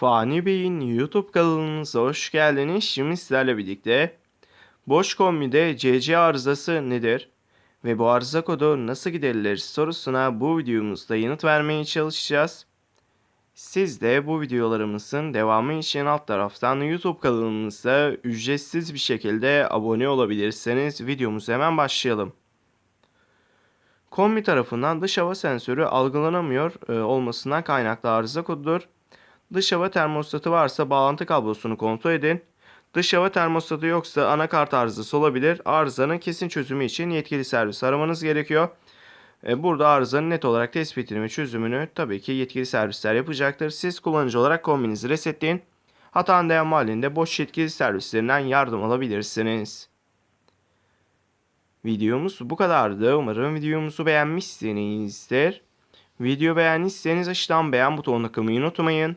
Fani Bey'in YouTube kanalımıza hoş geldiniz. Şimdi sizlerle birlikte boş kombide CC arızası nedir ve bu arıza kodu nasıl giderilir sorusuna bu videomuzda yanıt vermeye çalışacağız. Siz de bu videolarımızın devamı için alt taraftan YouTube kanalımıza ücretsiz bir şekilde abone olabilirsiniz. Videomuza hemen başlayalım. Kombi tarafından dış hava sensörü algılanamıyor e, olmasından kaynaklı arıza kodudur. Dış hava termostatı varsa bağlantı kablosunu kontrol edin. Dış hava termostatı yoksa anakart arızası olabilir. Arızanın kesin çözümü için yetkili servis aramanız gerekiyor. E, Burada arızanın net olarak tespitini ve çözümünü tabii ki yetkili servisler yapacaktır. Siz kullanıcı olarak kombinizi resetleyin. Hatan dayanma halinde boş yetkili servislerinden yardım alabilirsiniz. Videomuz bu kadardı. Umarım videomuzu beğenmişsinizdir. Video beğendiyseniz aşağıdan beğen butonuna kılmayı unutmayın.